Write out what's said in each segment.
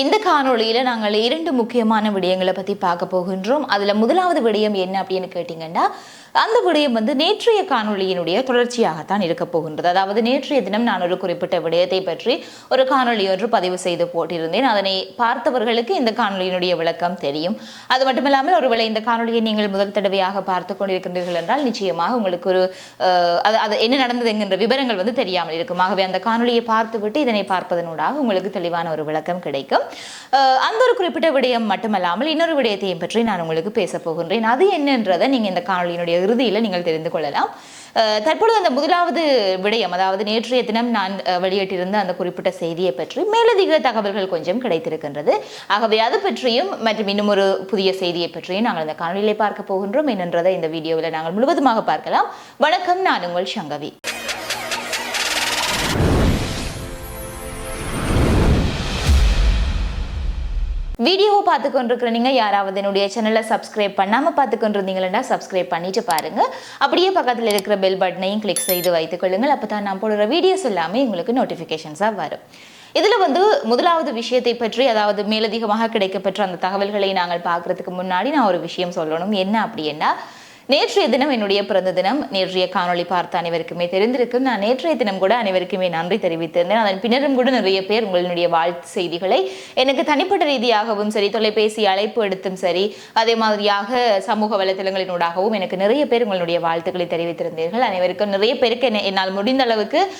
இந்த காணொளியில் நாங்கள் இரண்டு முக்கியமான விடயங்களை பற்றி பார்க்க போகின்றோம். அதில் முதலாவது விடயம் என்ன அப்படின்னு கேட்டிங்கன்னா அந்த விடயம் வந்து நேற்றைய காணொலியினுடைய தொடர்ச்சியாகத்தான் இருக்க போகின்றது. அதாவது நேற்றைய தினம் நான் ஒரு குறிப்பிட்ட விடயத்தை பற்றி ஒரு காணொலி ஒன்று பதிவு செய்து போட்டிருந்தேன். அதனை பார்த்தவர்களுக்கு இந்த காணொலியினுடைய விளக்கம் தெரியும். அது மட்டுமில்லாமல் ஒருவேளை இந்த காணொலியை நீங்கள் முதல் தடவையாக பார்த்து கொண்டிருக்கின்றீர்கள் என்றால் நிச்சயமாக உங்களுக்கு ஒரு அது அது என்ன நடந்தது என்கின்ற விவரங்கள் வந்து தெரியாமல் இருக்கும். ஆகவே அந்த காணொலியை பார்த்துவிட்டு இதனை பார்ப்பதனூடாக உங்களுக்கு தெளிவான ஒரு விளக்கம் கிடைக்கும். அந்த ஒரு குறிப்பிட்ட விடயம் மட்டுமல்லாமல் இன்னொரு விடயத்தையும் பற்றி நான் உங்களுக்கு பேச போகின்றேன். அது என்னன்றதை நீங்கள் இந்த காணொலியினுடைய இறுதியில் நீங்கள் தெரிந்து கொள்ளலாம். தற்பொழுது அந்த முதலாவது விடயம் அதாவது நேற்றைய தினம் நான் வெளியிட்டிருந்த அந்த குறிப்பிட்ட செய்தியை பற்றி மேலதிக தகவல்கள் கொஞ்சம் கிடைத்திருக்கின்றது. ஆகவே அது பற்றியும் மற்றும் இன்னும் ஒரு புதிய செய்தியை பற்றியும் நாங்கள் இந்த காணொலியிலே பார்க்க போகின்றோம். என்னன்றதை இந்த வீடியோவில் நாங்கள் முழுவதுமாக பார்க்கலாம். வணக்கம் நான் உங்கள் சங்கவி. வீடியோவை பார்த்து கொண்டிருக்கிறீங்க யாராவது என்னுடைய சேனலை சப்ஸ்கிரைப் பண்ணாமல் பார்த்து கொண்டிருந்தீங்கன்னா சப்ஸ்கிரைப் பண்ணிட்டு பாருங்க. அப்படியே பக்கத்தில் இருக்கிற பெல் பட்டனையும் கிளிக் செய்து வைத்துக் கொள்ளுங்கள். அப்பதான் நான் போடுற வீடியோஸ் எல்லாமே உங்களுக்கு நோட்டிஃபிகேஷன்ஸாக வரும். இதில் வந்து முதலாவது விஷயத்தை பற்றி அதாவது மேலதிகமாக கிடைக்கப்பெற்ற அந்த தகவல்களை நாங்கள் பார்க்கறதுக்கு முன்னாடி நான் ஒரு விஷயம் சொல்லணும். என்ன அப்படின்னா நேற்றைய தினம் என்னுடைய பிறந்த தினம். நேற்றைய காணொளி பார்த்த அனைவருக்குமே தெரிந்திருக்கும். நான் நேற்றைய தினம் கூட அனைவருக்குமே நன்றி தெரிவித்திருந்தேன். அதன் பின்னரும் கூட நிறைய பேர் உங்களுடைய வாழ்த்து செய்திகளை எனக்கு தனிப்பட்ட ரீதியாகவும் சரி தொலைபேசி அழைப்பு எடுத்தும் சரி அதே மாதிரியாக சமூக வலைத்தளங்களினூடாகவும் எனக்கு நிறைய பேர் உங்களுடைய வாழ்த்துக்களை தெரிவித்திருந்தீர்கள். அனைவருக்கும் நிறைய பேருக்கு என்ன- என்னால் முடிந்த அளவுக்கு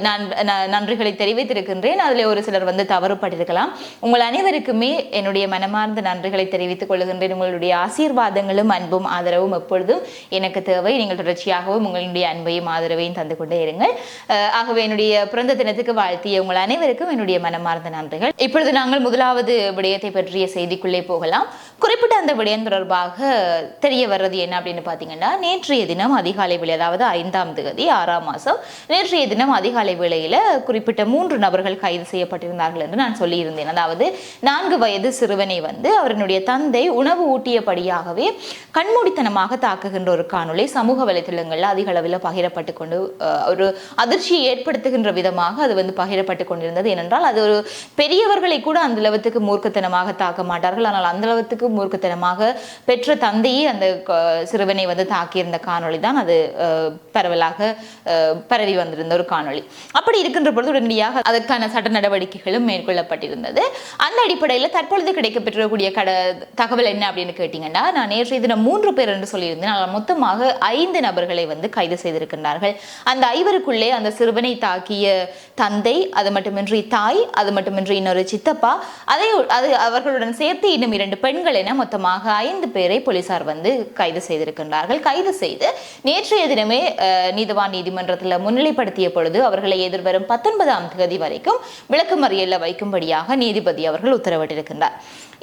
நான் நன்றிகளை தெரிவித்திருக்கின்றேன். அதில் ஒரு சிலர் வந்து தவறுபட்டிருக்கலாம் உங்கள் அனைவருக்குமே என்னுடைய மனமார்ந்த நன்றிகளை தெரிவித்துக் கொள்கின்றேன் உங்களுடைய ஆசீர்வாதங்களும் அன்பும் ஆதரவும் எப்பொழுது எப்பொழுதும் எனக்கு தேவை. நீங்கள் தொடர்ச்சியாகவும் உங்களுடைய அன்பையும் ஆதரவையும் தந்து கொண்டே இருங்கள். ஆகவே என்னுடைய பிறந்த தினத்துக்கு வாழ்த்திய உங்கள் அனைவருக்கும் என்னுடைய மனமார்ந்த நன்றிகள். இப்பொழுது நாங்கள் முதலாவது விடயத்தை பற்றிய செய்திக்குள்ளே போகலாம். குறிப்பிட்ட அந்த விடயம் தொடர்பாக தெரிய வர்றது என்ன அப்படின்னு பார்த்தீங்கன்னா நேற்றைய தினம் அதிகாலை வேலை அதாவது ஐந்தாம் தேதி ஆறாம் மாதம் நேற்றைய தினம் அதிகாலை வேளையில் குறிப்பிட்ட மூன்று நபர்கள் கைது செய்யப்பட்டிருந்தார்கள் என்று நான் சொல்லியிருந்தேன். அதாவது நான்கு வயது சிறுவனை வந்து அவரனுடைய தந்தை உணவு ஊட்டியபடியாகவே கண்மூடித்தனமாக தாக்க தாக்குகின்ற ஒரு காணொளி சமூக வலைத்தளங்களில் அதிக அளவில் பகிரப்பட்டு கொண்டு ஒரு அதிர்ச்சியை ஏற்படுத்துகின்ற விதமாக அது வந்து பகிரப்பட்டு கொண்டிருந்தது. ஏனென்றால் அது ஒரு பெரியவர்களை கூட அந்த அளவுக்கு மூர்க்கத்தனமாக தாக்க மாட்டார்கள். ஆனால் அந்த அளவுக்கு மூர்க்கத்தனமாக பெற்ற தந்தையே அந்த சிறுவனை வந்து தாக்கியிருந்த காணொளி தான் அது அஹ், பரவலாக பரவி வந்திருந்த ஒரு காணொளி. அப்படி இருக்கின்ற பொழுது உடனடியாக அதற்கான சட்ட நடவடிக்கைகளும் மேற்கொள்ளப்பட்டிருந்தது. அந்த அடிப்படையில் தற்பொழுது கிடைக்கப்பெற்றக்கூடிய கட தகவல் என்ன அப்படின்னு கேட்டிங்கன்னா நான் நேற்றைய தினம் மூன்று பேர் என்று சொல்லியிருந்தேன். ஆனால் மொத்தமாக ஐந்து நபர்களை வந்து கைது செய்திருக்கின்றார்கள். அந்த ஐவருக்குள்ளே அந்த சிறுவனை தாக்கிய தந்தை அது மட்டுமின்றி தாய் அது மட்டுமின்றி இன்னொரு சித்தப்பா அதை அது அவர்களுடன் சேர்த்து இன்னும் இரண்டு பெண்கள் என மொத்தமாக ஐந்து பேரை போலீசார் வந்து கைது செய்திருக்கின்றார்கள். கைது செய்து நேற்றைய தினமே நீதவான் நீதிமன்றத்தில் முன்னிலைப்படுத்திய பொழுது அவர்களை எதிர்வரும் பத்தொன்பதாம் தேதி வரைக்கும் விளக்குமறியலில் வைக்கும்படியாக நீதிபதி அவர்கள் உத்தரவிட்டிருக்கின்றார்.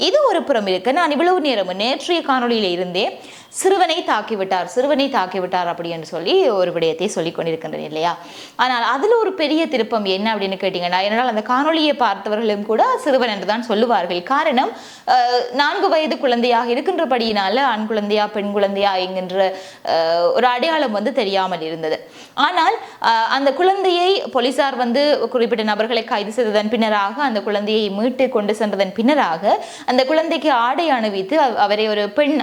இது ஒரு புறம் இருக்க. நான் இவ்வளவு நேரம் நேற்றைய காணொலியில் இருந்தே சிறுவனை தாக்கிவிட்டார் சிறுவனை தாக்கிவிட்டார் அப்படி என்று சொல்லி ஒரு விடயத்தை சொல்லிக் கொண்டிருக்கின்றேன் இல்லையா? ஆனால் அதில் ஒரு பெரிய திருப்பம் என்ன அப்படின்னு கேட்டீங்கன்னா என்னால் அந்த காணொளியை பார்த்தவர்களும் கூட சிறுவன் என்று தான் சொல்லுவார்கள். காரணம் நான்கு வயது குழந்தையாக இருக்கின்றபடியினால ஆண் குழந்தையா பெண் குழந்தையா என்கின்ற அஹ், ஒரு அடையாளம் வந்து தெரியாமல் இருந்தது. ஆனால் அஹ், அந்த குழந்தையை போலீசார் வந்து குறிப்பிட்ட நபர்களை கைது செய்ததன் பின்னராக அந்த குழந்தையை மீட்டு கொண்டு சென்றதன் பின்னராக அந்த குழந்தைக்கு ஆடை அணிவித்து அவரை ஒரு பெண்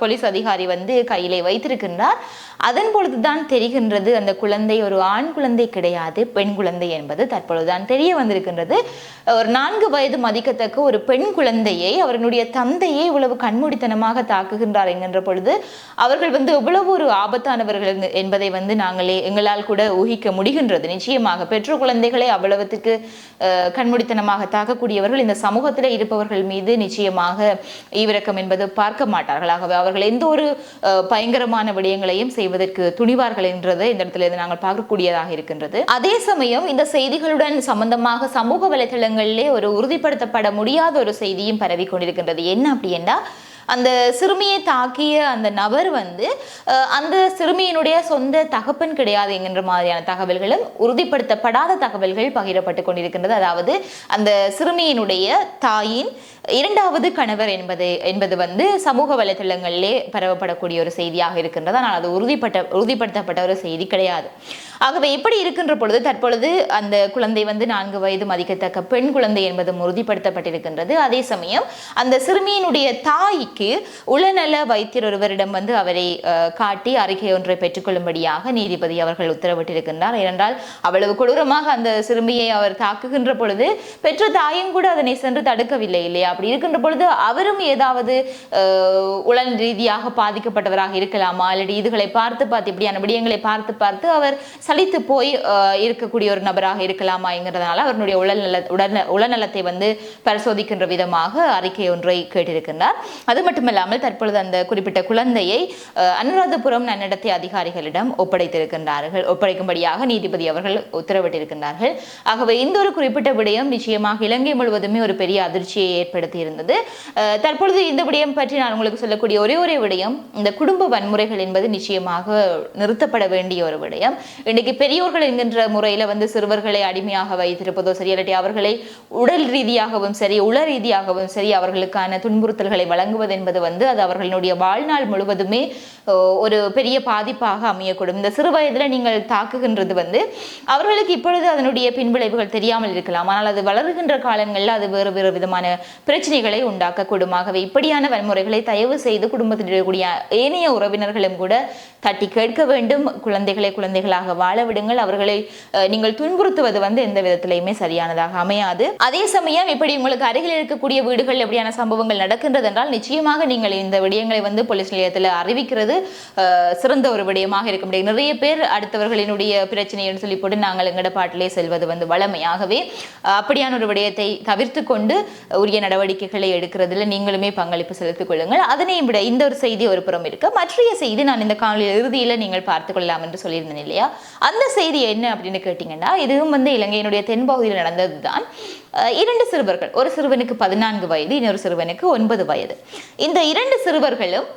போலீஸ் அதிகாரி வந்து கையிலே வைத்திருக்கின்றார். அதன் பொழுதுதான் தெரிகின்றது அந்த குழந்தை ஒரு ஆண் குழந்தை கிடையாது பெண் குழந்தை என்பது தற்பொழுதுதான் தெரிய வந்திருக்கின்றது. ஒரு நான்கு வயது மதிக்கத்தக்க ஒரு பெண் குழந்தையை அவர்களுடைய தந்தையை இவ்வளவு கண்மூடித்தனமாக தாக்குகின்றார் என்கின்ற பொழுது அவர்கள் வந்து எவ்வளவு ஒரு ஆபத்தானவர்கள் என்பதை வந்து நாங்களே எங்களால் கூட ஊகிக்க முடிகின்றது. நிச்சயமாக பெற்ற குழந்தைகளை அவ்வளவுத்துக்கு கண்மூடித்தனமாக தாக்கக்கூடியவர்கள் இந்த சமூகத்தில் இருப்பவர்கள் மீது நிச்சயமாக ஈவிரக்கம் என்பது பார்க்க மாட்டார்கள். ஆகவே அவர்கள் எந்த ஒரு பயங்கரமான விடயங்களையும் செய்வதற்கு துணிவார்கள் என்றதை இந்த இடத்துல இருந்து நாங்கள் பார்க்கக்கூடியதாக இருக்கின்றது. அதே சமயம் இந்த செய்திகளுடன் சம்பந்தமாக சமூக வலைதளங்களிலே ஒரு உறுதிப்படுத்தப்பட முடியாத ஒரு செய்தியும் பரவி கொண்டிருக்கின்றது. என்ன அப்படின்னா அந்த சிறுமியை தாக்கிய அந்த நபர் வந்து அந்த சிறுமியினுடைய சொந்த தகப்பன் கிடையாது என்கின்ற மாதிரியான தகவல்களும் உறுதிப்படுத்தப்படாத தகவல்கள் பகிரப்பட்டு கொண்டிருக்கின்றது. அதாவது அந்த சிறுமியினுடைய தாயின் இரண்டாவது கணவர் என்பது என்பது வந்து சமூக வலைத்தளங்களிலே பரவப்படக்கூடிய ஒரு செய்தியாக இருக்கின்றது. ஆனால் அது உறுதிப்பட்ட உறுதிப்படுத்தப்பட்ட ஒரு செய்தி கிடையாது. ஆகவே இப்படி இருக்கின்ற பொழுது தற்பொழுது அந்த குழந்தை வந்து நான்கு வயது மதிக்கத்தக்க பெண் குழந்தை என்பதும் உறுதிப்படுத்தப்பட்டிருக்கின்றது. அதே சமயம் அந்த சிறுமியினுடைய தாய் தாய்க்கு உளநல வைத்தியர் ஒருவரிடம் வந்து அவரை காட்டி அறிக்கை ஒன்றை பெற்றுக்கொள்ளும்படியாக நீதிபதி அவர்கள் உத்தரவிட்டிருக்கின்றார். ஏனென்றால் அவ்வளவு கொடூரமாக அந்த சிறுமியை அவர் தாக்குகின்ற பொழுது பெற்ற தாயும் கூட அதனை சென்று தடுக்கவில்லை இல்லையா? அப்படி இருக்கின்ற பொழுது அவரும் ஏதாவது உளன் ரீதியாக பாதிக்கப்பட்டவராக இருக்கலாமா? அல்லது இதுகளை பார்த்து பார்த்து இப்படியான விடயங்களை பார்த்து பார்த்து அவர் சலித்து போய் அஹ், இருக்கக்கூடிய ஒரு நபராக இருக்கலாமா என்கிறதுனால அவருடைய உடல்நல உடல் உளநலத்தை வந்து பரிசோதிக்கின்ற விதமாக அறிக்கை ஒன்றை கேட்டிருக்கின்றார். அது மட்டுமில்லாமல் தற்பொழுது அந்த குறிப்பிட்ட குழந்தையை அனுராதபுரம் நன்னடத்தை அதிகாரிகளிடம் ஒப்படைத்திருக்கின்றார்கள். ஒப்படைக்கும்படியாக நீதிபதி அவர்கள் உத்தரவிட்டிருக்கின்றார்கள். ஆகவே இந்த ஒரு குறிப்பிட்ட விடயம் நிச்சயமாக இலங்கை முழுவதுமே ஒரு பெரிய அதிர்ச்சியை ஏற்படுத்தி இருந்தது தற்பொழுது இந்த விடயம் பற்றி நான் உங்களுக்கு சொல்லக்கூடிய ஒரே ஒரே விடயம் இந்த குடும்ப வன்முறைகள் என்பது நிச்சயமாக நிறுத்தப்பட வேண்டிய ஒரு விடயம். இன்னைக்கு பெரியோர்கள் என்கின்ற முறையில வந்து சிறுவர்களை அடிமையாக வைத்திருப்பதோ சரி இல்லாட்டி அவர்களை உடல் ரீதியாகவும் சரி உள ரீதியாகவும் சரி அவர்களுக்கான துன்புறுத்தல்களை வழங்குவது என்பது வந்து அது அவர்களுடைய வாழ்நாள் முழுவதுமே ஒரு பெரிய பாதிப்பாக அமையக்கூடும். இந்த சிறு வயதில் நீங்கள் தாக்குகின்றது வந்து அவர்களுக்கு இப்பொழுது அதனுடைய பின்விளைவுகள் தெரியாமல் இருக்கலாம். ஆனால் அது வளருகின்ற காலங்களில் அது வேறு வேறு விதமான பிரச்சனைகளை உண்டாக்கக்கூடும். ஆகவே இப்படியான வன்முறைகளை தயவு செய்து குடும்பத்தில் இருக்கக்கூடிய ஏனைய உறவினர்களும் கூட தட்டி கேட்க வேண்டும். குழந்தைகளை குழந்தைகளாக வாழ விடுங்கள். அவர்களை நீங்கள் துன்புறுத்துவது வந்து எந்த விதத்திலையுமே சரியானதாக அமையாது. அதே சமயம் இப்படி உங்களுக்கு அருகில் இருக்கக்கூடிய வீடுகள் எப்படியான சம்பவங்கள் நடக்கின்றது என்றால் நிச்சயமாக நீங்கள் இந்த விடயங்களை வந்து போலீஸ் நிலையத்தில் அறிவிக்கிறது சிறந்த ஒரு விடயமாக இருக்க முடியும். நிறைய பேர் அடுத்தவர்களினுடைய பிரச்சனைன்னு சொல்லி போட்டு நாங்கள் எங்கட பாட்டிலே செல்வது வந்து வளமையாகவே அப்படியான ஒரு விடயத்தை தவிர்த்து கொண்டு உரிய நடவடிக்கைகளை எடுக்கிறதுல நீங்களுமே பங்களிப்பு செலுத்திக் கொள்ளுங்கள். அதனை விட இந்த ஒரு செய்தி ஒரு புறம் இருக்கு. மற்றைய செய்தி நான் இந்த காணொலி இறுதியில் நீங்கள் பார்த்து கொள்ளலாம் என்று சொல்லியிருந்தேன் இல்லையா? அந்த செய்தி என்ன அப்படின்னு கேட்டிங்கன்னா இதுவும் வந்து இலங்கையினுடைய தென்பகுதியில் நடந்தது தான் இரண்டு சிறுவர்கள் ஒரு சிறுவனுக்கு பதினான்கு வயது இன்னொரு சிறுவனுக்கு ஒன்பது வயது. இந்த இரண்டு சிறுவர்களும்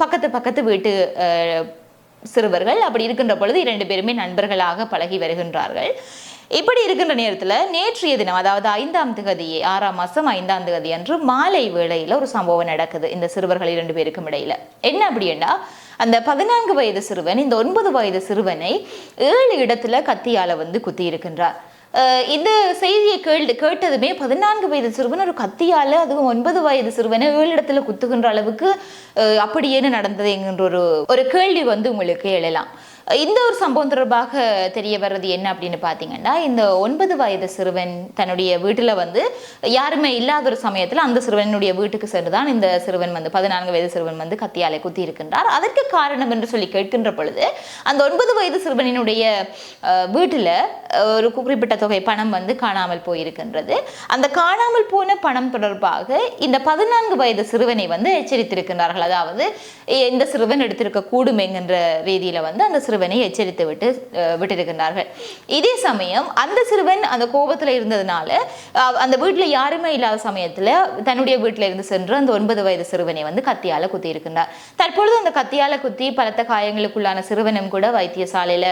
பக்கத்து பக்கத்து வீட்டு சிறுவர்கள் அப்படி இருக்கின்ற பொழுது இரண்டு பேருமே நண்பர்களாக பழகி வருகின்றார்கள். இப்படி இருக்கின்ற நேரத்தில் நேற்றைய தினம் அதாவது ஐந்தாம் திகதி ஆறாம் மாதம் ஐந்தாம் திகதி அன்று மாலை வேளையில் ஒரு சம்பவம் நடக்குது இந்த சிறுவர்கள் இரண்டு பேருக்கும் இடையில. என்ன அப்படின்னா அந்த பதினான்கு வயது சிறுவன் இந்த ஒன்பது வயது சிறுவனை ஏழு இடத்துல கத்தியால வந்து குத்தி இருக்கின்றார் இந்த செய்தியை கேள்வி கேட்டதுமே பதினான்கு வயது சிறுவன் ஒரு கத்தியால அதுவும் ஒன்பது வயது சிறுவனை ஏழு இடத்துல குத்துகின்ற அளவுக்கு அஹ் அப்படி என்ன நடந்தது என்கின்ற ஒரு ஒரு கேள்வி வந்து உங்களுக்கு எழலாம். இந்த ஒரு சம்பவம் தொடர்பாக தெரிய வர்றது என்ன அப்படின்னு பார்த்தீங்கன்னா இந்த ஒன்பது வயது சிறுவன் தன்னுடைய வீட்டில் வந்து யாருமே இல்லாத ஒரு சமயத்தில் அந்த சிறுவனுடைய வீட்டுக்கு சென்று தான் இந்த சிறுவன் வந்து பதினான்கு வயது சிறுவன் வந்து கத்தியாலை குத்தி இருக்கின்றார் அதற்கு காரணம் என்று சொல்லி கேட்கின்ற பொழுது அந்த ஒன்பது வயது சிறுவனினுடைய வீட்டில் ஒரு குறிப்பிட்ட தொகை பணம் வந்து காணாமல் போயிருக்கின்றது. அந்த காணாமல் போன பணம் தொடர்பாக இந்த பதினான்கு வயது சிறுவனை வந்து எச்சரித்திருக்கின்றார்கள். அதாவது இந்த சிறுவன் எடுத்திருக்க கூடும் என்கின்ற வந்து அந்த சிறுவனை எச்சரித்து விட்டு விட்டிருக்கின்றார்கள். இதே சமயம் அந்த சிறுவன் அந்த கோபத்துல இருந்ததுனால அந்த வீட்டுல யாருமே இல்லாத சமயத்துல தன்னுடைய வீட்டுல இருந்து சென்று அந்த ஒன்பது வயது சிறுவனை வந்து கத்தியால குத்தி இருக்கின்றார் தற்பொழுது அந்த கத்தியால குத்தி பலத்த காயங்களுக்குள்ளான சிறுவனும் கூட வைத்தியசாலையில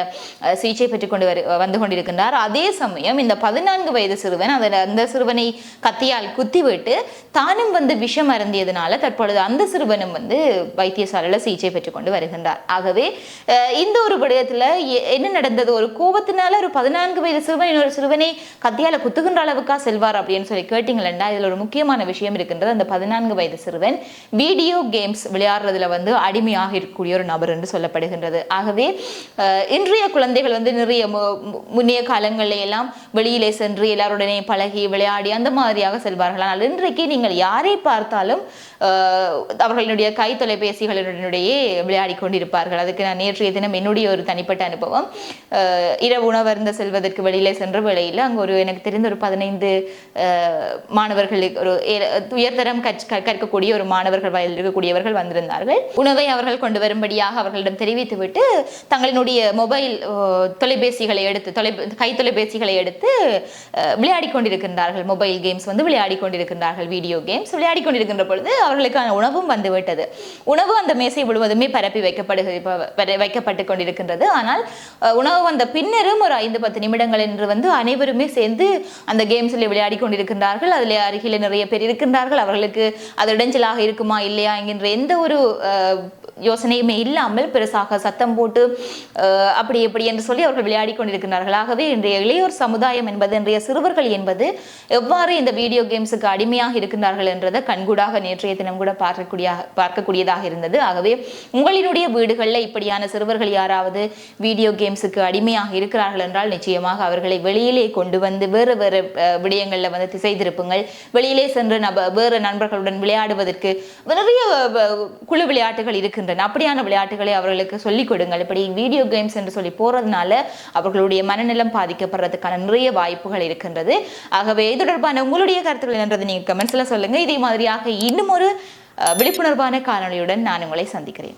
சிகிச்சை பெற்றுக் கொண்டு வரு வந்து கொண்டிருக்கின்றார். அதே சமயம் இந்த பதினான்கு வயது சிறுவன் அந்த அந்த சிறுவனை கத்தியால் குத்திவிட்டு தானும் வந்து விஷம் அருந்தியதுனால தற்பொழுது அந்த சிறுவனும் வந்து வைத்தியசாலையில சிகிச்சை பெற்றுக் கொண்டு வருகின்றார். ஆகவே இந்த ஒரு விடயத்துல என்ன நடந்தது? ஒரு கோபத்தினால ஒரு பதினான்கு வயது சிறுவன் இன்னொரு சிறுவனை கத்தியால குத்துகின்ற அளவுக்கா செல்வார் அப்படின்னு சொல்லி கேட்டீங்களா இதுல ஒரு முக்கியமான விஷயம் இருக்கின்றது. அந்த பதினான்கு வயது சிறுவன் வீடியோ கேம்ஸ் விளையாடுறதுல வந்து அடிமையாக இருக்கக்கூடிய ஒரு நபர் என்று சொல்லப்படுகின்றது. ஆகவே இன்றைய குழந்தைகள் வந்து நிறைய முன்னைய காலங்களில் எல்லாம் வெளியிலே சென்று எல்லாருடனே பழகி விளையாடி அந்த மாதிரியாக செல்வார்கள். ஆனால் இன்றைக்கு நீங்கள் யாரை பார்த்தாலும் அவர்களுடைய கை தொலைபேசிகளினுடைய விளையாடி கொண்டிருப்பார்கள். அதுக்கு நான் நேற்றைய தினம் என்னுடைய அப்படி ஒரு தனிப்பட்ட அனுபவம். இரவு உணவருந்த செல்வதற்கு வெளியிலே சென்ற வேளையில் அங்கே ஒரு எனக்கு தெரிந்த ஒரு பதினைந்து மாணவர்களுக்கு ஒரு உயர்தரம் கற்கக்கூடிய ஒரு மாணவர்கள் வயதில் இருக்கக்கூடியவர்கள் வந்திருந்தார்கள். உணவை அவர்கள் கொண்டு வரும்படியாக அவர்களிடம் தெரிவித்துவிட்டு தங்களினுடைய மொபைல் தொலைபேசிகளை எடுத்து தொலை கை தொலைபேசிகளை எடுத்து விளையாடி கொண்டிருக்கின்றார்கள். மொபைல் கேம்ஸ் வந்து விளையாடி கொண்டிருக்கின்றார்கள். வீடியோ கேம்ஸ் விளையாடி கொண்டிருக்கின்ற பொழுது அவர்களுக்கான உணவும் வந்துவிட்டது. உணவு அந்த மேசை முழுவதுமே பரப்பி வைக்கப்படுகிறது வைக்கப்பட்டு கொண்டிருக்கிறது இருக்கின்றது. ஆனால் உணவு வந்த பின்னரும் ஒரு ஐந்து பத்து நிமிடங்கள் என்று வந்து அனைவருமே சேர்ந்து அந்த கேம்ஸில் விளையாடி கொண்டிருக்கின்றார்கள். அதில் அருகில் நிறைய பேர் இருக்கின்றார்கள். அவர்களுக்கு அது இடைஞ்சலாக இருக்குமா இல்லையா என்கின்ற எந்த ஒரு அஹ், யோசனையுமே இல்லாமல் பெருசாக சத்தம் போட்டு அப்படி எப்படி என்று சொல்லி அவர்கள் விளையாடி கொண்டிருக்கிறார்கள். ஆகவே இன்றைய இளையோர் சமுதாயம் என்பது இன்றைய சிறுவர்கள் என்பது எவ்வாறு இந்த வீடியோ கேம்ஸுக்கு அடிமையாக இருக்கின்றார்கள் என்றதை கண்கூடாக நேற்றைய தினம் கூட பார்க்கக்கூடிய பார்க்கக்கூடியதாக இருந்தது. ஆகவே உங்களினுடைய வீடுகளில் இப்படியான சிறுவர்கள் யாராவது வீடியோ கேம்ஸுக்கு அடிமையாக இருக்கிறார்கள் என்றால் நிச்சயமாக அவர்களை வெளியிலே கொண்டு வந்து வேறு வேறு விடயங்களில் வந்து திசை திருப்புங்கள் வெளியிலே சென்று நப வேறு நண்பர்களுடன் விளையாடுவதற்கு நிறைய குழு விளையாட்டுகள் இருக்கின்றன. அப்படியான விளையாட்டுகளை அவர்களுக்கு சொல்லிக் கொடுங்கள். இப்படி வீடியோ கேம்ஸ் என்று சொல்லி போறதுனால அவர்களுடைய மனநலம் பாதிக்கப்படுறதுக்கான நிறைய வாய்ப்புகள் இருக்கின்றது. ஆகவே இது தொடர்பான உங்களுடைய கருத்துக்கள் என்றதை நீங்கள் கமெண்ட்ஸ்ல சொல்லுங்க. இதே மாதிரியாக இன்னும் ஒரு விழிப்புணர்வான காணொலியுடன் நான் உங்களை சந்திக்கிறேன்.